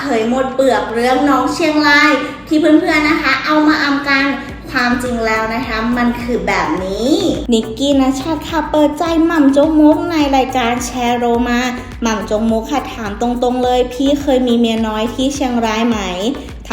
เผยหมดเปลือกเรื่องน้องเชียงราย ที่เพื่อนๆนะคะ เอามาอำกันความจริงแล้วนะคะมันคือแบบนี้ นิกกี้นะชาติค่ะเปิดใจหม่ำจงมุกในรายการแชร์โรมาหม่ำจงมุกค่ะถามตรงๆเลย พี่เคยมีเมียน้อยที่เชียงรายไหม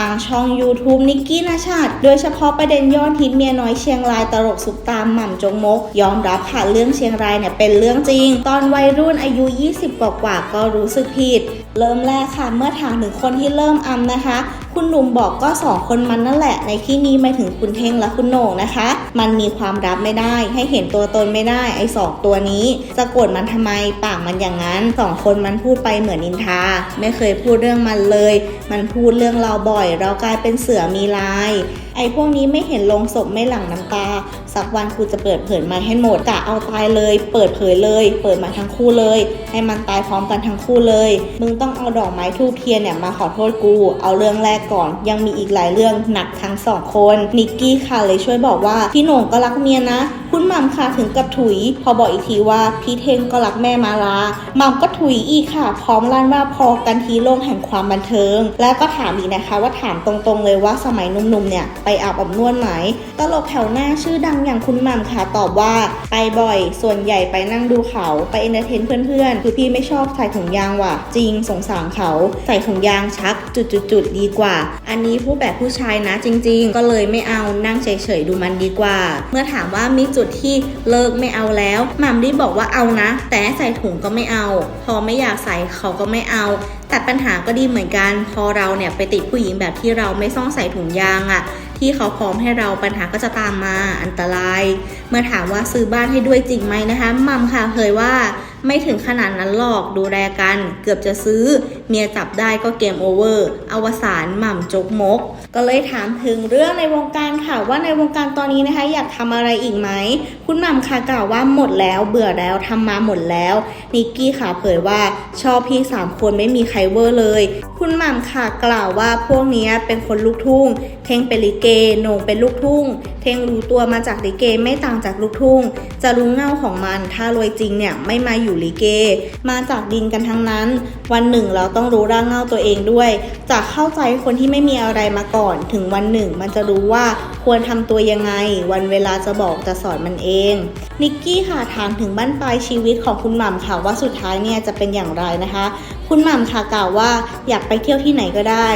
ทางช่อง YouTube นิกกี้นาชาติ โดยเฉพาะประเด็นยอดฮิตเมียน้อยเชียงรายตลกสุดตามหม่ำจงมก ยอมรับค่ะเรื่องเชียงรายเนี่ยเป็นเรื่องจริง ตอนวัยรุ่นอายุ 20 กว่าๆก็รู้สึกผิด เริ่มแรกค่ะเมื่อถามถึงคนที่เริ่มอำนะคะ คุณหนุ่มบอกก็สองคนมันนั่นแหละ ในที่นี้ไม่ถึงคุณเท่งและคุณโหน่งนะคะ มันมีความรับไม่ได้ ให้เห็นตัวตนไม่ได้ไอ้สองตัวนี้จะโกรธมันทำไมปากมันอย่างนั้นสองคนมันพูดไปเหมือนนินทา ไม่เคยพูดเรื่องมันเลย มันพูดเรื่องเราบ่อย เรากลายเป็นเสือมีลายไอ้พวกนี้ไม่เห็นลงศพไม่หลั่งน้ำตา สักวันกูจะเปิดเผยมาให้หมดกะเอาตายเลย เปิดเผยเลย เปิดมาทั้งคู่เลย ให้มันตายพร้อมกันทั้งคู่เลย มึงต้องเอาดอกไม้ทูบเทียนเนี่ยมาขอโทษกู เอาเรื่องแรกก่อน ยังมีอีกหลายเรื่องหนักทั้งสองคนนิกกี้ค่ะเลยช่วยบอกว่าพี่หน่งก็รักเมียนะคุณหม่ำค่ะถึงกับถุย พอบอกอีกทีว่าพี่เทงก็รักแม่มาลาหม่ำก็ถุยอีกค่ะ พร้อมลั่นว่าพอกันทีโลกแห่งความบันเทิง แล้วก็ถามอีกนะคะว่าถามตรงๆเลยว่าสมัยหนุ่มๆเนี่ยไปอาบอบนวดไหม ตลกแถวหน้าชื่อดังอย่างคุณหม่ำค่ะตอบว่าไปบ่อย ส่วนใหญ่ไปนั่งดูเขาไปเอนเตอร์เทนเพื่อนๆคือพี่ไม่ชอบใส่ถุงยางว่ะ จริงสงสารเขาใส่ถุงยางชักจุดๆดีกว่า อันนี้ผู้แบบผู้ชายนะจริง ๆ ก็เลยไม่เอานั่งเฉยๆดูมันดีกว่า เมื่อถามว่ามีจุดที่เลิกไม่เอาแล้วหม่ำได้บอกว่าเอานะ แต่ใส่ถุงก็ไม่เอา พอไม่อยากใส่เขาก็ไม่เอา แต่ปัญหาก็ดีเหมือนกัน พอเราเนี่ยไปติดผู้หญิงแบบที่เราไม่ต้องใส่ถุงยางอะ่ะที่เขาพร้อมให้เราปัญหาก็จะตามมาอันตราย เมื่อถามว่าซื้อบ้านให้ด้วยจริงไหมนะคะมัมค่ะเผยว่า ไม่ถึงขนาดนั้นหรอกดูแลกัน เกือบจะซื้อ เมียจับได้ก็เกมโอเวอร์ อวสานหม่ำจกมก ก็เลยถามถึงเรื่องในวงการค่ะว่าในวงการตอนนี้นะคะ อยากทำอะไรอีกไหม คุณหม่ำค่ะกล่าวว่าหมดแล้วเบื่อแล้วทำมาหมดแล้ว นิกกี้ค่ะเผยว่าชอบพี่สามคนไม่มีใครเวอร์เลย คุณหม่ำค่ะกล่าวว่าพวกนี้เป็นคนลูกทุ่ง เทงเป็นลิเกโหนงเป็นลูกทุ่ง เทงรู้ตัวมาจากลิเกไม่ต่างจากลูกทุ่ง จะรู้เง่าของมัน ถ้ารวยจริงเนี่ยไม่มาอยู่ลิเก มาจากดินกันทั้งนั้น วันหนึ่งเราต้องรู้ร่างเงาตัวเองด้วยจะเข้าใจคนที่ไม่มีอะไรมาก่อน ถึงวันหนึ่ง มันจะรู้ว่าควรทำตัวยังไง วันเวลาจะบอกจะสอนมันเอง นิกกี้ค่ะถามถึงบั้นปลายชีวิตของคุณหม่ำค่ะว่าสุดท้ายเนี่ยจะเป็นอย่างไรนะคะ คุณหม่ำค่ะกล่าวว่าอยากไปเที่ยวที่ไหนก็ได้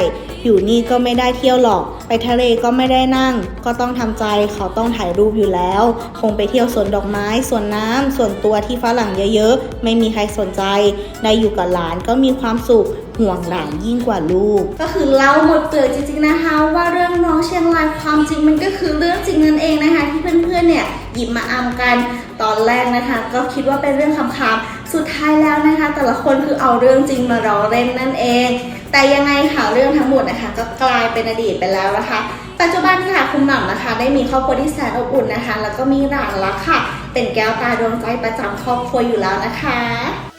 อยู่นี่ก็ไม่ได้เที่ยวหรอก ไปทะเลก็ไม่ได้นั่ง ก็ต้องทำใจเขาต้องถ่ายรูปอยู่แล้ว คงไปเที่ยวสวนดอกไม้สวนน้ำส่วนตัวที่ฝรั่งเยอะๆ ไม่มีใครสนใจ ได้อยู่กับหลานก็มีความสุขห่วงหลานยิ่งกว่าลูก ก็คือเล่าหมดเปลือกจริงๆนะคะ ว่าเรื่องน้องเชียงรายความจริงมันก็คือเรื่องจริงนั่นเองนะคะ ที่เพื่อนๆเนี่ยหยิบมาอำกันตอนแรกนะคะ ก็คิดว่าเป็นเรื่องคำๆสุดท้ายแล้วนะคะ แต่ละคนคือเอาเรื่องจริงมาล้อเล่นนั่นเอง แต่ยังไงค่ะเรื่องทั้งหมดนะคะ ก็กลายเป็นอดีตไปแล้วนะคะ ปัจจุบันค่ะคุณหม่ำนะคะ ได้มีครอบครัวที่แสนอบอุ่นนะคะ แล้วก็มีหลานรักค่ะ เป็นแก้วตาดวงใจประจำครอบครัวอยู่แล้วนะคะ